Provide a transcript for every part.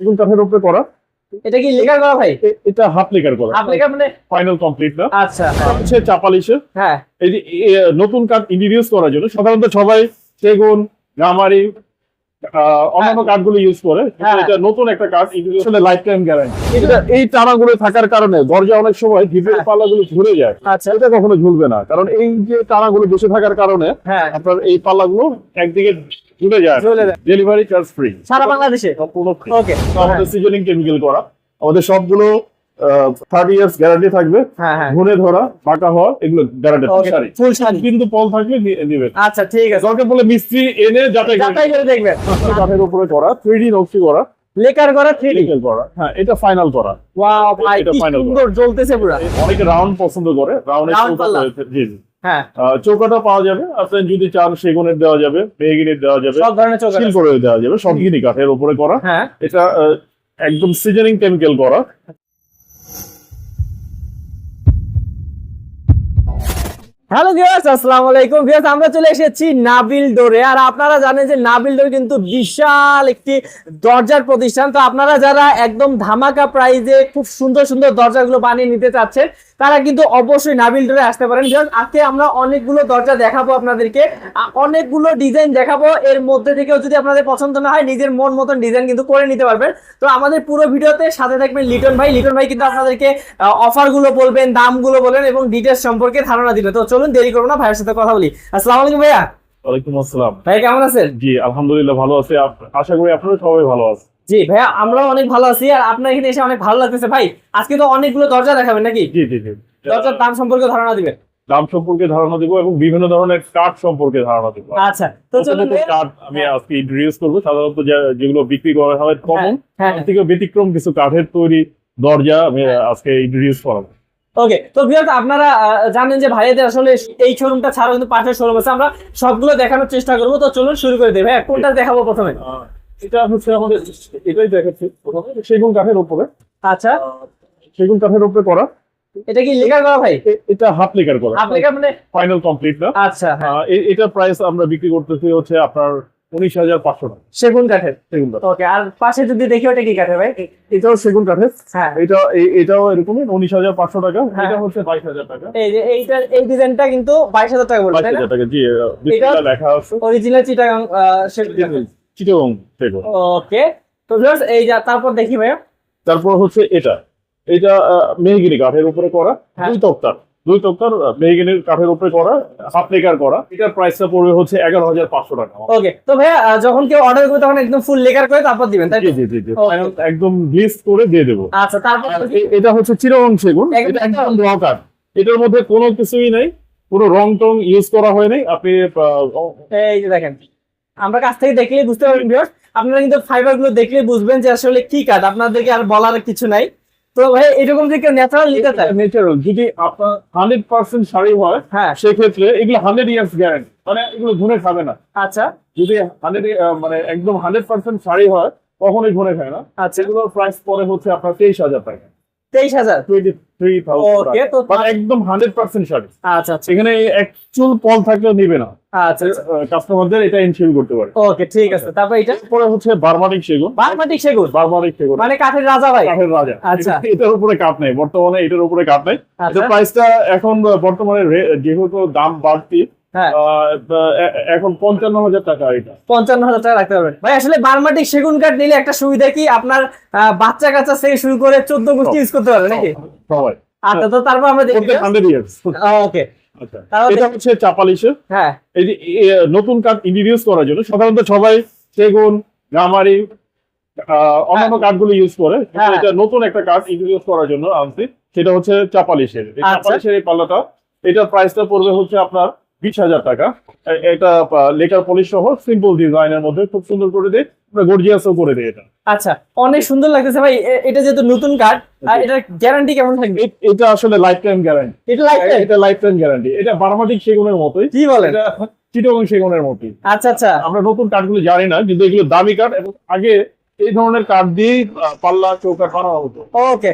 সেগুন কাঠের উপরে করা। এটা কি লেকার করা ভাই? এটা হাফ লেকার করা। হাফ লেকার মানে ফাইনাল কমপ্লিট না। আচ্ছা এটা হচ্ছে চাপালিশে। হ্যাঁ। এই যে নতুন কাঠ ইন্ট্রোডিউস করার জন্য সাধারণত সবাই সেগুন গামারি অন্যান্য কাঠগুলো ইউজ করে হ্যাঁ। এটা নতুন একটা কাঠ করলে লাইফ টাইম গ্যারান্টি এটা এই টানাগুলো থাকার কারণে দরজা অনেক সময় ডিপের হ্যাঁ। পাল্লাগুলো ঝুলে যায়। আচ্ছা। এটা কখনো ঝুলবে না। কারণ এই যে টানাগুলো বসে থাকার কারণে হ্যাঁ। আপনার এই পাল্লাগুলো একদিকে ঝুলে যায় ডেলিভারি চার্জ ফ্রি সারা বাংলাদেশে? সম্পূর্ণ ওকে আমাদের সিজনিং কেমিক্যাল করা। আমাদের সবগুলো থার্টি ইয়ার্স গ্যারান্টি থাকবে হ্যাঁ হ্যাঁ। ঘুরে ধরা বাঁকা হওয়া এগুলো গ্যারান্টি full শাড়ি। কিন্তু পল দিবেন আচ্ছা ঠিক আছে। দরকার বলে মিস্ত্রি এনে যাতে যাচাই করে দেখবেন কাঠের উপরে করা থ্রি ডি নকশি করা। লেকার করা থ্রি ডি করা। হ্যাঁ এটা ফাইনাল করা। ওয়াও ভাই এটা final সুন্দর জ্বলতেছে পুরো। অনেকে রাউন্ড পছন্দ করে। চৌকাটা জি জি। হ্যাঁ। চৌকাটা পাওয়া যাবে। আপনি যদি চান সেগুনের দেওয়া যাবে মেহগিনের দেওয়া যাবে। সব ধরনের চোখ সিল করে দেওয়া যাবে। সব গিনি কাঠের উপরে করা। হ্যাঁ। এটা একদম সিজনিং কেমিক্যাল করা। হ্যালো ভিউয়ার্স আসসালামু আলাইকুম। ভিউয়ার্স আমরা চলে এসেছি নাবিল ডোরে আর আপনারা জানেন যে নাবিল ডোর কিন্তু বিশাল একটি দরজার প্রতিষ্ঠান। তো আপনারা যারা একদম ধামাকা প্রাইজে খুব সুন্দর সুন্দর দরজাগুলো বানিয়ে নিতে চাচ্ছেন তারা কিন্তু অবশ্যই নাবিল ডোরে আসতে পারেন। আজকে আমরা অনেকগুলো দরজা দেখাবো আপনাদেরকে। অনেকগুলো ডিজাইন দেখাবো। এর মধ্যে থেকেও যদি আপনাদের পছন্দ না হয় নিজের মন মতন ডিজাইন কিন্তু করে নিতে পারবেন। তো আমাদের পুরো ভিডিওতে সাথে থাকবেন লিটন ভাই। লিটন ভাই কিন্তু আপনাদেরকে অফারগুলো বলবেন দামগুলো বলবেন এবং ডিটেলস সম্পর্কে ধারণা দিবেন। তো চলুন দেরি করব না ভাইয়ের সাথে কথা বলি। আসসালামু আলাইকুম ভাইয়া। ওয়ালাইকুম আসসালাম। ভাই কেমন আছেন? জি আলহামদুলিল্লাহ ভালো আছে। আশা করি আপনারা সবাই ভালো আছে জি ভাইয়া আমরাও অনেক ভালো আছি আর আপনার এখানে এসে অনেক ভালো লাগতেছে। ভাই আজকে তো অনেকগুলো দরজা দেখাবেন নাকি? জি জি জি। দরজার দাম সম্পর্কে ধারণা দিবেন। দাম সম্পর্কে ধারণা দিব এবং বিভিন্ন ধরনের কাঠ সম্পর্কে ধারণা দিব। আচ্ছা তো চলুন। কাঠ আমি আজকে ইন্ট্রোডিউস করব। সাধারণত যা- যেগুলো বিক্রি করা হয় কমন হ্যাঁ তার থেকে ব্যতিক্রম কিছু কাঠের তৈরি দরজা আমি আজকে ইন্ট্রোডিউস করাবো। ওকে তো ভিউয়ার্স আপনারা জানেন যে ভাইয়াদের আসলে এই শোরুমটা ছাড়াও কিন্তু পাশের শোরুম আছে। আমরা সবগুলো দেখানোর চেষ্টা করব। তো চলুন শুরু করে দিই। ভাইয়া কোনটা দেখাবো প্রথমে? এটা হচ্ছে আমাদের এটাই দেখাচ্ছি প্রথমে সেগুন কাঠের উপরে। আচ্ছা। সেগুন কাঠের উপরে করা। এটা কি লেকার করা ভাই? এটা হাফ লেকার করা। আপনি মানে ফাইনাল কমপ্লিট না। আচ্ছা হ্যাঁ। আহ, এ- এটার প্রাইস আমরা বিক্রি করতেছি হচ্ছে আপনার উনিশ হাজার পাঁচশো টাকা। সেগুন কাঠের? সেগুন কাঠ ওকে আর পাশে যদি দেখি ওটা কি কাঠের ভাই? এটাও সেগুন কাঠের। হ্যাঁ। এটা এটাও এরকমই উনিশ হাজার পাঁচশো টাকা। হ্যাঁ। এটা হচ্ছে বাইশ হাজার টাকা। এই যে এইটা এই ডিজাইনটা কিন্তু বাইশ হাজার টাকা বলছে বাইশ হাজার টাকা জি লেখা আছে। অরিজিনাল চিটাগাং চিটাগং সেগুন ওকে তো ভিউয়ার্স এই যা তারপর দেখি ভাইয়া। তারপর হচ্ছে এটা। এটা মেহগিনি কাঠের উপরে করা হ্যাঁ। দুই তক্তার। দুই তক্তার আহ, মেহগিনির কাঠের উপরে করা হাফ লেকার করা। এটার প্রাইসটা পড়বে হচ্ছে এগারো হাজার পাঁচশো টাকা। ওকে তো ভাইয়া যখন কেউ অর্ডার করবে তখন একদম ফুল লেকার করে তারপর দিবেন তাই? জি জি জি একদম লিস্ট করে দিয়ে দেবো। আচ্ছা তারপর এটা হচ্ছে চিরং সেগুন। এটা একদম র কাঠ এটার মধ্যে কোনো কিছুই নাই। পুরো রং টং ইউজ করা হয়নি আপনি আহ, এই যে দেখেন। আমরা কাছ থেকে দেখলেই বুঝতে পারবেন ভিউয়ার্স আপনারা কিন্তু ফাইবারগুলো দেখলেই বুঝবেন যে আসলে কি কাঠ আপনাদেরকে আর বলার কিছু নাই। তো ভাই এরকম যে কেউ ন্যাচারাল নিতে চায় ন্যাচারাল যদি আপনার হান্ড্রেড পার্সেন্ট শাড়ি হয় হ্যাঁ। সেক্ষেত্রে এগুলো হান্ড্রেড ইয়ার্স গ্যারান্টি মানে এগুলো ঘুরে খাবে না। আচ্ছা। যদি হান্ড্রেড মানে একদম হান্ড্রেড পার্সেন্ট শাড়ি হয় কখনোই ঘুরে খায় না। আচ্ছা। সেগুলোর প্রাইস পরে হচ্ছে আপনার তেইশ হাজার টাকা। তেইশ হাজার। তো- একদম হান্ড্রেড পার্সেন্ট শাড়ি আচ্ছা আচ্ছা। সেখানে একচুল পল থাকলেও নিবে না। আচ্ছা কাস্টমারদের এটা করতে পারে। ওকে ঠিক আছে। তারপর এটা পরে হচ্ছে বারমানিক সেগুন। বারমাটিক সেগুন? বারমানিক সেগুন। মানে কাঠের রাজা ভাই? কাঠের রাজা। আচ্ছা। এটার উপরে কাঠ নেই। বর্তমানে এটার উপরে কাঠ নেই। আচ্ছা। এটা প্রাইসটা এখন বর্তমানে যেহেতু দাম বাড়তি এখন পঞ্চান্ন হাজার টাকা এটা। পঞ্চান্ন হাজার টাকা রাখতে পারবেন। ভাই আসলে বারমাটিক সেগুন কাঠ নিলে একটা সুবিধা কি? আপনার বাচ্চা কাচ্চা থেকে শুরু করে চোদ্দ গোষ্ঠী ইউজ করতে পারবে নাকি? সবাই। আচ্ছা তো তারপর আমরা দেখি। ওকে আচ্ছা। এটা হচ্ছে চাপালিশে। হ্যাঁ। এই যে নতুন কাঠ ইন্ট্রোডিউস করার জন্য সাধারণত সবাই সেগুন গামারি অন্যান্য কাঠগুলো ইউজ করে। হ্যাঁ। এটা নতুন একটা কাঠ ইন্ট্রোডিউস করার জন্য আনছি। সেটা হচ্ছে চাপালিশের। এই আচ্ছা। চাপালিশের এই পাল্লাটা এটার প্রাইসটা পড়বে হচ্ছে আপনার বিশ হাজার টাকা। এটা লেটার পলিশ সহ সিম্পল ডিজাইনের মধ্যে খুব সুন্দর করে দেয় গর্জিয়াসও করে দেয় এটা। আচ্ছা অনেক সুন্দর লাগতেছে ভাই। এটা যেহেতু নতুন আর এটার গ্যারান্টি কেমন থাকবে? এটা আসলে লাইফ টাইম গ্যারান্টি এটা লাইফ এটা লাইফ টাইম গ্যারান্টি এটা বারামাটিক সেগুনের মতোই। কি বলেন? এটা চিটগং সেগুনের মতোই। আচ্ছা আচ্ছা। আমরা নতুন জানি না কিন্তু এগুলো দামি কাঠ এবং আগে এই ধরনের দিয়েই আহ, পাল্লা চৌকাঠ বানানো হতো। ওকে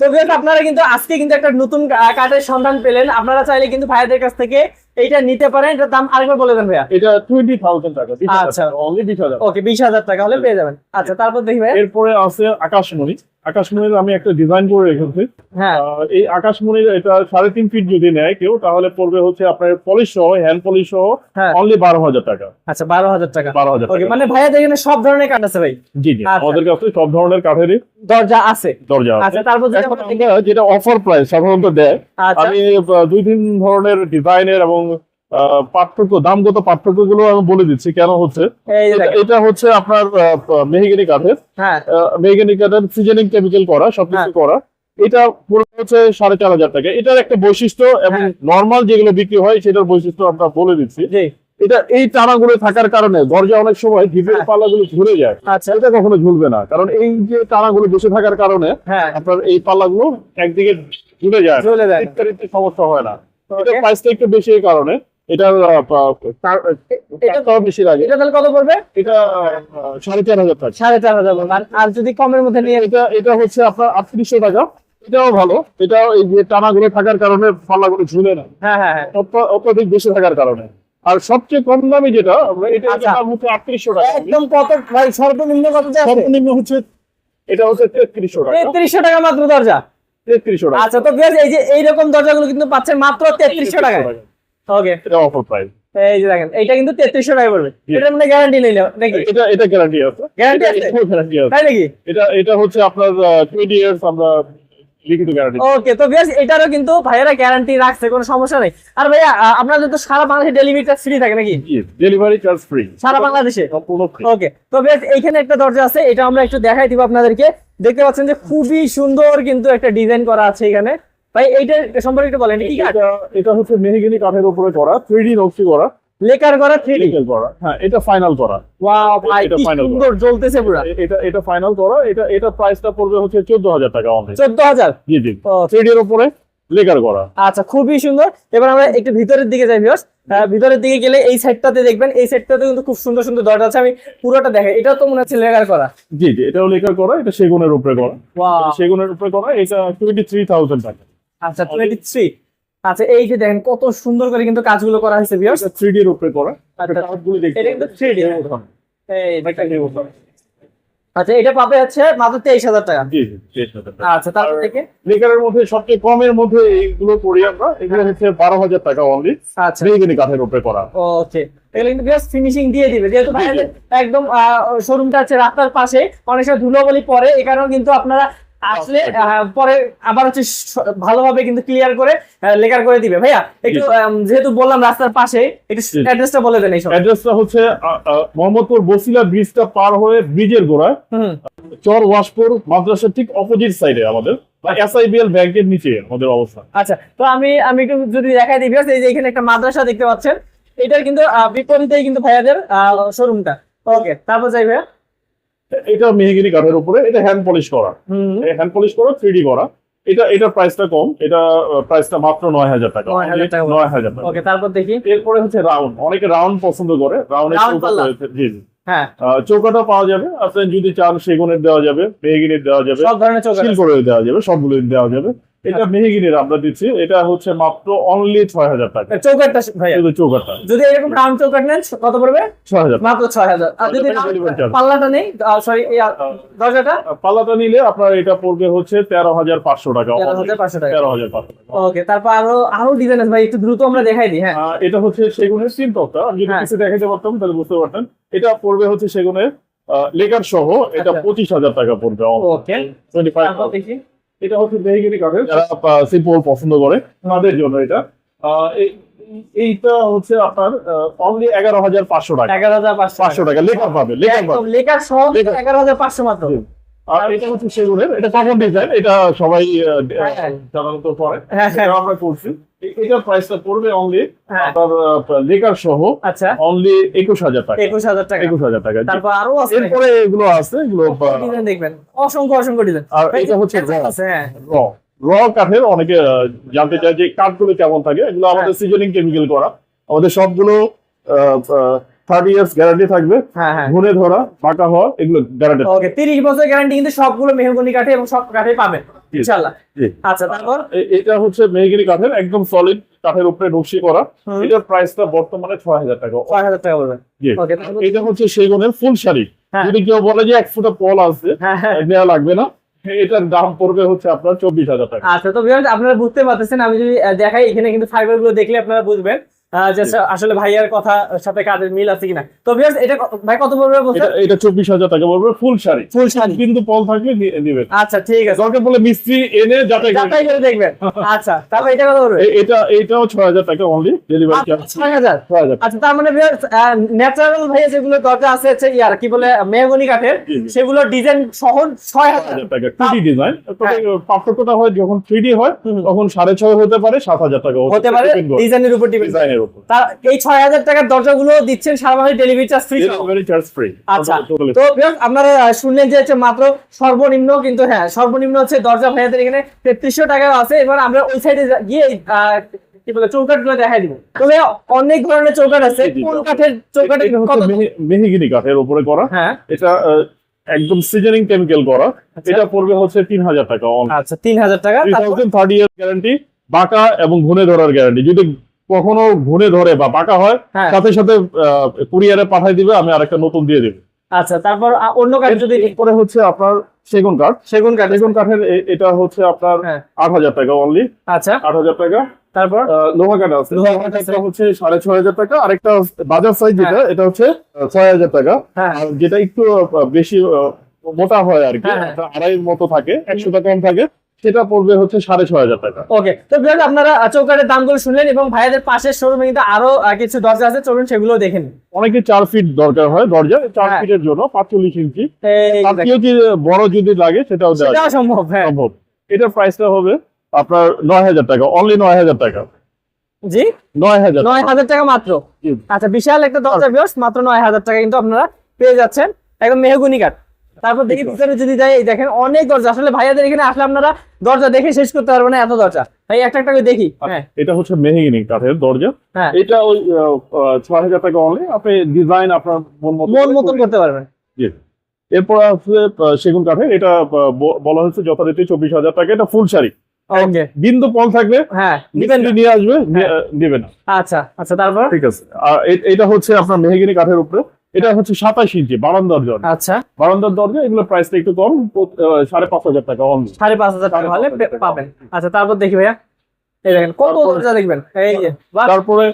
তো আপনারা কিন্তু আজকে কিন্তু একটা নতুন কাঠের সন্ধান পেলেন। আপনারা চাইলে কিন্তু ভাইয়াদের কাছ থেকে এটা নিতে পারেন। এটার দাম আরেকবার বলে দেন ভাইয়া। এটা টোয়েন্টি থাউজেন্ড টাকা আচ্ছা। অনলি বিশ হাজার ওকে বিশ হাজার টাকা হলে পেয়ে যাবেন। আচ্ছা তারপর দেখি ভাইয়া। এরপরে আছে আকাশমণি। আকাশমণির আমি একটা ডিজাইন করে রেখেছি। হ্যাঁ। এই আকাশমণির এটা সাড়ে তিন ফিট যদি নেয় কেউ তাহলে পড়বে হচ্ছে আপনার পলিশ সহ হ্যান্ড পলিশ সহ হ্যাঁ। অনলি বারো হাজার টাকা। আচ্ছা বারো হাজার টাকা। বারো হাজার টাকা। মানে ভাইয়াদের এখানে সব ধরনের কাঠ আছে ভাই। জি জি আচ্ছা। আমাদের কাছে সব ধরনের কাঠেরই দরজা আছে। দরজা আছে। আচ্ছা তারপর যেটা অফার প্রাইস সাধারণত দেয় আচ্ছা। আমি দুই তিন ধরনের ডিজাইনের এবং পার্থক্য দামগত পার্থক্যগুলো আমি বলে দিচ্ছি কেন হচ্ছে? এটা- হচ্ছে আপনার মেহিগিনি কাঠের। হ্যাঁ। মেহিগিনি কাঠের সিজনিং কেমিক্যাল করা সবকিছু হ্যাঁ। করা। এটা পুরো হচ্ছে সাড়ে চার হাজার টাকা। এটার একটা বৈশিষ্ট্য এবং হ্যাঁ। নর্মাল যেগুলো বিক্রি হয় সেটার বৈশিষ্ট্য আমরা বলে দিচ্ছি। এটা এই টানাগুলো থাকার কারণে দরজা অনেক সময় হ্যাঁ। পাল্লাগুলো ঝুলে যায়। আচ্ছা। এটা কখনো ঝুলবে না। কারণ এই যে টানাগুলো বসে থাকার কারণে হ্যাঁ। আপনার এই পাল্লাগুলো একদিকে ঝুলে যায়। সমস্যা হয় না। এটা প্রাইসটা একটু বেশি এই কারণে। এটা- বেশি লাগে। এটা তাহলে কত পড়বে? এটা সাড়ে চার হাজার টাকা। সাড়ে চার হাজার। আর- যদি কমের মধ্যে নিয়ে এটা এটা হচ্ছে আপনার আটত্রিশশো টাকা। এটাও ভালো। এটাও এই যে টানাগুলো থাকার কারণে পাল্লাগুলো ঝুলে না। হ্যাঁ হ্যাঁ হ্যাঁ। অত্যধিক বেশি থাকার কারণে। আর সবচেয়ে কম দামি যেটা এটা আচ্ছা। দাম হচ্ছে আটত্রিশশো টাকা। একদম কত ভাই সর্বনিম্ন কত সর্বনিম্ন হচ্ছে এটা হচ্ছে তেত্রিশশো টাকা। তেত্রিশশো টাকা মাত্র দরজা। তেত্রিশশো টাকা। আচ্ছা তো বেশ এই যে এইরকম দরজাগুলো কিন্তু পাচ্ছেন মাত্র তেত্রিশশো টাকায়। ওকে এটা অফার প্রাইস এই যে দেখেন এইটা কিন্তু তেত্রিশশো টাকা পড়বে। জি। এটার মানে গ্যারান্টি নিলে নাকি? এটা এটা গ্যারান্টি আছে। Guarantee আছে? গ্যারান্টি আছে। তাই নাকি? এটা এটা হচ্ছে আপনার টোয়েন্টি ইয়ার্স আমরা লিখিত গ্যারান্টি ওকে তো বেশ এটারও কিন্তু ভাইয়েরা গ্যারান্টি রাখছে কোনো সমস্যা নেই। আর ভাইয়া আপনাদের তো সারা বাংলাদেশে ফ্রি থাকে নাকি? ডেলিভারি চার্জ ফ্রি সারা বাংলাদেশে? ওকে তো বেশ এইখানে একটা দরজা আছে এটা আমরা একটু দেখাই দিব আপনাদেরকে। দেখতে পাচ্ছেন যে খুবই সুন্দর কিন্তু একটা ডিজাইন করা আছে এখানে। ভাই এইটা সম্পর্কে একটু বলেন এটা হচ্ছে মেহগিনি কাঠের উপরে করা থ্রি ডি নকশি করা। লেকার করা থ্রি লিগেল করা হ্যাঁ এটা ফাইনাল করা। ওয়াও ভাই এটা কি সুন্দর জ্বলতেছে পুরো। এটা এটা ফাইনাল করা এটা এটা প্রাইসটা পড়বে হচ্ছে চোদ্দ হাজার টাকা অনলি চোদ্দ হাজার জি জি। ও, থ্রি এর উপরে লেকার করা। আচ্ছা খুবই সুন্দর। এবার আমরা একটু ভিতরের দিকে যাই ভিউয়ার্স ভিতরের দিকে গেলে এই সাইডটাতে দেখবেন এই সাইডটাতে কিন্তু খুব সুন্দর সুন্দর দরজা আছে। আমি পুরোটা দেখাই এটা তো মনে হচ্ছে লেকার করা। জি জি এটাও লেকার করা এটা সেগুনের উপরে করা। সেগুনের উপরে করা এটা টোয়েন্টি থ্রি থাউজেন্ড টাকা। আচ্ছা টোয়েন্টি থ্রি আচ্ছা এই যে দেখেন কত সুন্দর করে কিন্তু কাজগুলো করা হয়েছে ভিউয়ার্স এটা থ্রি এর উপরে করা। আচ্ছা। কাঠগুলো দেখতে এটা কিন্তু 3D এই অনেকটা আচ্ছা এটা পাবে হচ্ছে মাত্র তেইশ হাজার টাকা। জি জি টাকা। আচ্ছা তারপর থেকে? লেকারের মধ্যে সবচেয়ে কমের মধ্যে এইগুলো করি আমরা। এগুলো হচ্ছে বারো হাজার টাকা অনলি আচ্ছা। কাঠের উপরে করা। ওকে। এগুলো কিন্তু বেশ ফিনিশিং দিয়ে দিবে। যেহেতু একদম শোরুমটা আছে রাস্তার পাশে অনেক সময় ধুলোবলি পরে এই কারণে কিন্তু আপনারা আসলে পরে আবার হচ্ছে ভালোভাবে কিন্তু ক্লিয়ার করে লেকার করে দিবে। ভাইয়া একটু যেহেতু বললাম রাস্তার পাশে একটু। অ্যাড্রেসটা বলে দেন এই সব অ্যাড্রেসটা হচ্ছে মোহাম্মদপুর বসিলা ব্রিজটা পার হয়ে ব্রিজের গোড়ায়। চর ওয়াশপুর মাদ্রাসার ঠিক অপোজিট সাইডে আমাদের বা এসআইবিএল ব্যাংকের নিচে আমাদের অবস্থান আচ্ছা তো আমি আমি একটু যদি দেখাই দিই এই যে এখানে একটা মাদ্রাসা দেখতে পাচ্ছেন এটার কিন্তু বিপরীতেই কিন্তু ভাইয়াদের শোরুমটা ওকে তারপর যাই ভাইয়া। এটা মেহগিনি কাঠের উপরে এটা হ্যান্ড পলিশ করা। হ্যান্ড পলিশ করা থ্রি করা। এটা এটা প্রাইসটা কম এটা প্রাইসটা মাত্র নয় হাজার টাকা। নয় হাজার টাকা ওকে তারপর দেখি। এরপরে হচ্ছে রাউন্ড অনেকে রাউন্ড পছন্দ করে। রাউন্ডের জি জি। হ্যাঁ। চৌকাটা পাওয়া যাবে। আপনি যদি চান সেগুনের দেওয়া যাবে মেহগিনির দেওয়া যাবে। সব ধরনের চৌকা সিল করে দেওয়া যাবে সবগুলো দেওয়া যাবে। এটা মেহগিনির আমরা দিচ্ছি। এটা হচ্ছে মাত্র অনলি ছয় হাজার টাকা চৌকাটটা ভাইয়া। শুধু চৌকাটা যদি এরকম রাউন্ড চৌকাট নেন কত পড়বে? ছয় হাজার মাত্র ছয় হাজার আর যদি। পাল্লাটা নেই সরি দরজাটা? পাল্লাটা নিলে আপনার এটা পড়বে হচ্ছে তেরো হাজার পাঁচশো টাকা। তেরো হাজার পাঁচশো টাকা। তেরো হাজার পাঁচশো টাকা। ওকে তারপর আরও আরও ডিজাইন আছে। ভাই একটু দ্রুত আমরা দেখাই দিই হ্যাঁ। এটা হচ্ছে সেগুনের সিন টপটা আমি যদি হ্যাঁ। কিছু দেখাতে পারতাম তাহলে বুঝতে পারতেন। এটা পড়বে হচ্ছে সেগুনের লেকার সহ। এটা আচ্ছা। পঁচিশ হাজার টাকা পড়বে। ওকে। টোয়েন্টি ফাইভ এটা হচ্ছে মেহগিনি কাঠের যারা সিম্পল পছন্দ করে তাদের জন্য এটা। এইটা হচ্ছে আপনার অনলি এগারো হাজার পাঁচশো টাকা। এগারো হাজার পাঁচশো পাঁচশো টাকা। লেখার পাবে লেখার পাবে লেখার সহ এগারো হাজার পাঁচশো মাত্র। আর এটা হচ্ছে সেগুনের এটা কমন ডিজাইন এটা সবাই হ্যাঁ, হ্যাঁ। সাধারণত পরে। হ্যাঁ হ্যাঁ। আমরা করছি। এটার প্রাইসটা পড়বে অনলি হ্যাঁ। আপনার লেকার সহ আচ্ছা। অনলি একুশ হাজার টাকা। একুশ হাজার টাকা। একুশ হাজার টাকা। তারপর আরও আছে। এরপরে এগুলো আছে এগুলো ডিজাইন দেখবেন। অসংখ্য অসংখ্য ডিজাইন আর এটা হচ্ছে হ্যাঁ। র র কাঠের অনেকে জানতে চায় যে কাঠগুলো কেমন থাকে। এগুলো আমাদের হ্যাঁ। সিজনিং কেমিক্যাল করা। আমাদের সবগুলো থার্টি ইয়ার্স গ্যারান্টি থাকবে। হ্যাঁ হ্যাঁ। ঘুরে ধরা পাকা হওয়া এগুলো গ্যারান্টি ওকে তিরিশ বছর গ্যারান্টি কিন্তু সবগুলো মেহগনি কাঠে এবং সব কাঠে পাবেন। ইনশাআল্লাহ। আচ্ছা তারপর? এটা হচ্ছে মেহগিনি কাঠের একদম সলিড কাঠের উপরে নকশি করা। এটার প্রাইসটা বর্তমানে ছয় হাজার টাকা। ছয় হাজার টাকা বলবেন। জি। ওকে তারপর এটা হচ্ছে সেগুনের ফুল শাড়ি। হ্যাঁ। যদি কেউ বলে যে এক ফুটা পল আছে হ্যাঁ হ্যাঁ। নেওয়া লাগবে না। এটার দাম পড়বে হচ্ছে আপনার চব্বিশ হাজার টাকা। আচ্ছা তো আপনারা বুঝতে পারতেছেন আমি যদি দেখাই এখানে কিন্তু ফাইবারগুলো দেখলে আপনারা বুঝবেন। আসলে- আসলে ভাইয়ার কথা সাথে কাজের মিল আছে কিনা? তো ভিউয়ার্স এটা ভাই কত পড়বে বলছেন এটা এটা চব্বিশ হাজার টাকা পড়বে ফুল শাড়ি। ফুল শাড়ি। কিন্তু পল থাকলে নিয়ে আচ্ছা ঠিক আছে। দরকার বলে মিস্ত্রি এনে যাতে যাচাই করে দেখবেন। আচ্ছা তারপর এটা কত পড়বে? এটা এটাও ছয় হাজার টাকা অনলি ডেলিভারি চার্জ ছয় হাজার? আচ্ছা তার মানে ন্যাচারাল ভাইয়া যেগুলো দরজা আছে হচ্ছে ইয়ার কি বলে মেহগনি কাঠের। সেগুলো ডিজাইন সহ ছয় হাজার। টাকা থ্রি ডিজাইন হ্যাঁ। পার্থক্যটা হয় যখন থ্রি হয় তখন সাড়ে ছয় হতে পারে সাত হাজার টাকা হতে পারে ডিজাইনের উপর ডিপেন্ড ডিজাইনের উপর। তার এই ছয় হাজার টাকার দরজাগুলো দিচ্ছেন সারা মাসে delivery charge free delivery charge free আচ্ছা। তো আপনারা শুনলেন যে হচ্ছে মাত্র সর্বনিম্ন কিন্তু হ্যাঁ সর্বনিম্ন হচ্ছে দরজা ভাইয়াদের এখানে তেত্রিশশো টাকা আছে। এবার আমরা ওই সাইডে গিয়ে কি বলে চৌকাটগুলো দেখাই দিব। তবে অনেক ধরনের চৌকাট আছে। কোন কাঠের চৌকাট মেহগিনি কাঠের উপরে করা। হ্যাঁ। এটা একদম সিজনিং কেমিক্যাল করা। আচ্ছা। এটা পড়বে হচ্ছে তিন হাজার টাকা আচ্ছা তিন হাজার টাকা। থাউজেন্ড থার্টি ইয়ার গ্যারান্টি বাঁকা এবং ঘুনে ধরার গ্যারান্টি যদি কখনো ঘুনে ধরে বা পাকা হয় হ্যাঁ। সাথে সাথে কুরিয়ারে পাঠাই দিবে আমি আরেকটা নতুন দিয়ে দেবো। আচ্ছা তারপর অন্য কাঠ যদি এরপরে হচ্ছে আপনার সেগুন কাঠ সেগুন কাঠ সেগুন কাঠের এটা হচ্ছে আপনার হ্যাঁ। আট হাজার টাকা অনলি আচ্ছা। আট হাজার টাকা। তারপর? লোহা কাঠ আছে। লোহা কাঠ হচ্ছে সাড়ে ছয় হাজার টাকা। আরেকটা বাজার সাইজ যেটা এটা হচ্ছে ছয় হাজার টাকা। হ্যাঁ। যেটা একটু বেশি মোটা হয় আর কি হ্যাঁ, হ্যাঁ। আড়াইয়ের মতো থাকে একশো টাকা কম থাকে। সেটা পড়বে হচ্ছে সাড়ে ছয় হাজার টাকা। ওকে তো ভিউয়ার্স আপনারা আহ, চৌকাঠের দামগুলো শুনলেন এবং ভাইয়াদের পাশের শোরুমে কিন্তু আরও কিছু দরজা আছে চলুন সেগুলো দেখেন অনেকে চার ফিট দরকার হয় দরজা চার হ্যাঁ। ফিটের জন্য পাঁচচল্লিশ ইঞ্চি। বড় যদি লাগে সেটাও দেওয়া সম্ভব হ্যাঁ। সম্ভব। এটার প্রাইসটা হবে আপনার নয় হাজার টাকা অনলি নয় হাজার টাকা। জি? নয় হাজার নয় হাজার টাকা মাত্র? আচ্ছা বিশাল একটা দরজা ভিউয়ার্স মাত্র নয় হাজার টাকা কিন্তু আপনারা পেয়ে যাচ্ছেন। একদম মেহগুনি কাঠ। তারপর দেখি ভিতরে যদি যাই এই দেখেন অনেক দরজা। আসলে ভাইয়াদের এখানে আসলে আপনারা দরজা দেখে শেষ করতে পারবেন না এত দরজা। ভাই একটা একটা করে দেখি। হ্যাঁ। এটা হচ্ছে মেহগিনি কাঠের দরজা। হ্যাঁ। এটা ওই ছয় হাজার টাকা অনলি আপনি ডিজাইন আপনার মন মতো মন মতন করতে পারবেন। জি। এরপর আছে সেগুন কাঠের। এটা বলা হয়েছে যথারীতি চব্বিশ হাজার টাকা। এটা ফুল শাড়ি। ওকে বিন্দু পল থাকবে। হ্যাঁ নিয়ে আসবে নিয়ে- আহ, নেবে না। আচ্ছা আচ্ছা তারপর? ঠিক আছে। আর এটা হচ্ছে আপনার মেহগিনি কাঠের উপরে। এটা হচ্ছে সাতাশ ইঞ্চি বারান্দার জন্য আচ্ছা। বারান্দার দরজা এগুলো প্রাইসটা একটু কম সাড়ে পাঁচ হাজার টাকা অনলি সাড়ে পাঁচ হাজার টাকা হলে। পাবেন। আচ্ছা তারপর দেখি ভাইয়া। এই দেখেন কত দরজা দেখবেন? এই যে তারপরে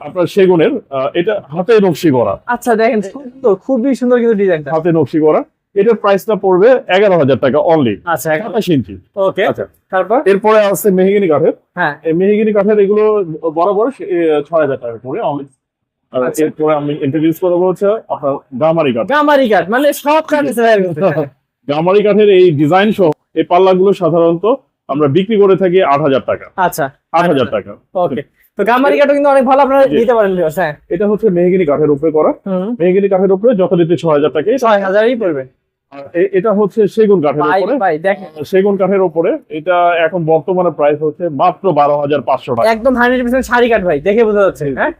আপনার সেগুনের এটা হাতে নকশি করা। আচ্ছা দেখেন সুন্দর খুবই সুন্দর কিন্তু ডিজাইনটা। হাতে নকশি করা। এটার প্রাইসটা পড়বে এগারো হাজার টাকা অনলি আচ্ছা সাতাশ ইঞ্চি। ওকে আচ্ছা। তারপর? এরপরে আছে মেহগিনি কাঠের। হ্যাঁ। মেহগিনি কাঠের এগুলো বরাবর ছয় হাজার টাকা করে অনলি আর আচ্ছা। এরপরে আমি ইন্ট্রোডিউস করব হচ্ছে আপনার গামারি কাঠ। গামারি কাঠ মানে সব কাঠ। গামারি কাঠের এই ডিজাইন সহ এই পাল্লাগুলো সাধারণত আমরা বিক্রি করে থাকি আট হাজার টাকা। আচ্ছা। আট হাজার টাকা। ওকে। তো গামারি কাঠও কিন্তু অনেক ভালো আপনারা। নিতে পারেন হ্যাঁ। এটা হচ্ছে মেহগিনি কাঠের উপরে করা। মেহগিনি কাঠের উপরে যথারীতি ছয় হাজার টাকা। ছয় হাজারই পড়বে। এটা হচ্ছে সেগুন কাঠের উপরে। সেগুন কাঠের উপরে এটা এখন বর্তমানে প্রাইস হচ্ছে মাত্র বারো হাজার পাঁচশো টাকা। একদম হান্ড্রেড পার্সেন্ট শাড়ি কাঠ ভাই দেখে বোঝা যাচ্ছে হ্যাঁ?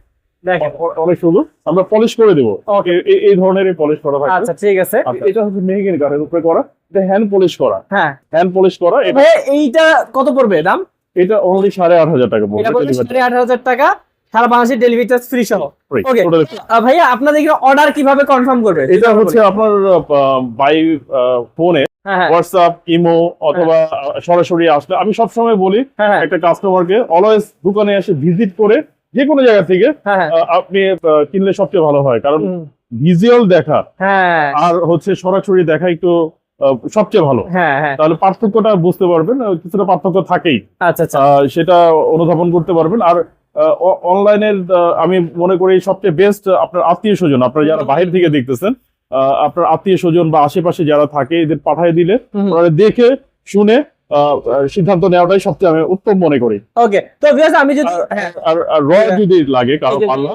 অনেক সুন্দর আমরা পলিশ করে দেবো। এই ধরনের পলিশ করা আচ্ছা ঠিক আছে। আচ্ছা, এটা হচ্ছে মেহগিনি কাঠের উপরে করা। এটা হ্যান্ড পলিশ করা। হ্যাঁ। হ্যান্ড পলিশ করা এইটা কত পড়বে দাম? এটা অনলি সাড়ে আট হাজার টাকা পড়বে। সাড়ে আঠারো হাজার টাকা। সারা বাংলাদেশের ডেলিভারি চার্জ ফ্রি সহ। ভাইয়া আপনাদের অর্ডার কীভাবে কনফার্ম করবে? এটা হচ্ছে আপনার বাই ফোনে হ্যাঁ হ্যাঁ। হোয়াটসঅ্যাপ ইমো অথবা সরাসরি আসলে। আমি সবসময় বলি হ্যাঁ হ্যাঁ। একটা কাস্টমারকে অলওয়েজ দোকানে এসে ভিজিট করে যে কোনো জায়গা থেকে হ্যাঁ হ্যাঁ। আপনি কিনলে সবচেয়ে ভালো হয়। কারণ ভিজুয়াল দেখা হ্যাঁ। আর হচ্ছে সরাসরি দেখা একটু সবচেয়ে ভালো। তাহলে পার্থক্যটা বুঝতে পারবেন কিছুটা পার্থক্য থাকেই। আচ্ছা আচ্ছা। সেটা অনুধাবন করতে পারবেন। আর অনলাইনের আমি মনে করি সবচেয়ে বেস্ট আপনার আত্মীয় স্বজন আপনারা যারা বাহির থেকে দেখতেছেন আপনার আত্মীয় স্বজন বা আশেপাশে যারা থাকে এদের পাঠিয়ে দিলে। দেখে শুনে সিদ্ধান্ত নেওয়াটাই সবচেয়ে আমি উত্তম মনে করি। ওকে তো ভিউয়ার্স আমি যদি হ্যাঁ। আর আর র হ্যাঁ। যদি লাগে কারও পাল্লা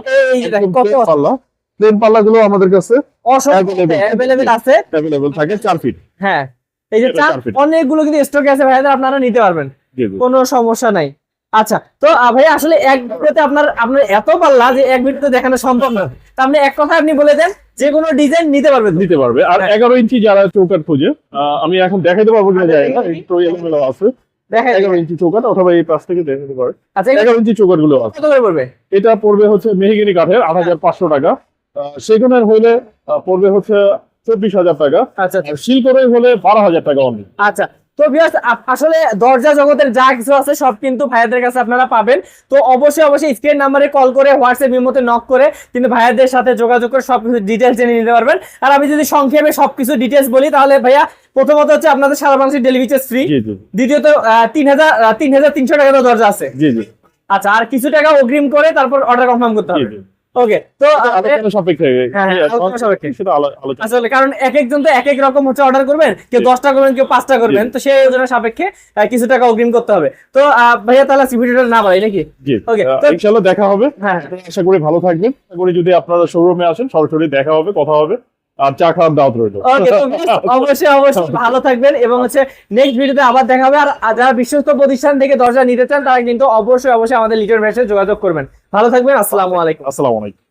কত পাল্লা। প্লেন পাল্লাগুলো আমাদের কাছে। অ্যাভেলেবেল আছে। অ্যাভেলেবল থাকে চার ফিট হ্যাঁ। এই যে চার অনেকগুলো কিন্তু স্টক আছে ভাইয়াদের আপনারা নিতে পারবেন। কোনো সমস্যা নাই। আচ্ছা তো ভাই আসলে এক ভিডিওতে আপনার আপনার এত পাল্লা যে এক ভিডিওতে দেখানো সম্ভব না। মানে এক কথা আপনি বলে দেন যে কোনো ডিজাইন নিতে পারবে নিতে পারবে। আর হ্যাঁ। এগারো ইঞ্চি যারা চৌকাট খোঁজে আমি এখন দেখাইতে পারব কিনা যায় না একটু এলোমেলো আছে। এগারো ইঞ্চি চৌকাট অথবা এই পাশ থেকে দেখাতে পারে। আচ্ছা এগারো ইঞ্চি চৌকাটগুলো আছে। কত করে পড়বে? এটা পড়বে হচ্ছে মেহগিনি কাঠের আট হাজার পাঁচশো টাকা। সেগুনের হইলে পড়বে হচ্ছে চব্বিশ হাজার টাকা। আচ্ছা আর শিল্পরের হলে বারো হাজার টাকা অনলি আচ্ছা তো ভিউয়ার্স আসলে দরজা জগতের যা কিছু আছে সব কিন্তু ভাইয়াদের কাছে আপনারা পাবেন। তো অবশ্যই অবশ্যই স্ক্রিন নাম্বারে কল করে হোয়াটসঅ্যাপ ইমোতে নক করে কিন্তু ভাইয়াদের সাথে যোগাযোগ করে সব কিছু ডিটেলস জেনে নিতে পারবেন। আর আমি যদি সংক্ষেপে সবকিছু ডিটেলস বলি তাহলে ভাইয়া প্রথমত হচ্ছে আপনাদের সারা বাংলাদেশের ডেলিভারি চার্জ ফ্রি দ্বিতীয়ত তিন হাজার তিন হাজার তিনশো টাকা দরজা আছে। জি জি। আচ্ছা আর কিছু টাকা অগ্রিম করে তারপর অর্ডার কনফার্ম করতে জি হবে। জি। ওকে তো সাপেক্ষে হ্যাঁ, হ্যাঁ, আসলে কারণ এক একজন তো এক এক রকম হচ্ছে অর্ডার করবেন কেউ দশটা করবেন কেউ পাঁচটা করবেন তো সেই সাপেক্ষে কিছু টাকা অগ্রিম করতে হবে। তো ভাইয়া তাহলে ভিডিওটা না বাড়াই নাকি? ইনশাল্লাহ দেখা হবে। হ্যাঁ আশা করি ভালো থাকবেন। আশা করি যদি আপনারা শোরুমে আসেন সরাসরি দেখা হবে কথা হবে। আর চা খাওয়ার দাওয়াত রইল। অবশ্যই অবশ্যই ভালো থাকবেন এবং হচ্ছে নেক্সট ভিডিওতে আবার দেখা হবে। আর যারা বিশ্বস্ত প্রতিষ্ঠান থেকে দরজা নিতে চান তারা কিন্তু অবশ্যই অবশ্যই আমাদের লিটার ভ্যাসে যোগাযোগ করবেন। ভালো থাকবেন আসসালামু আলাইকুম। আসসালামু আলাইকুম।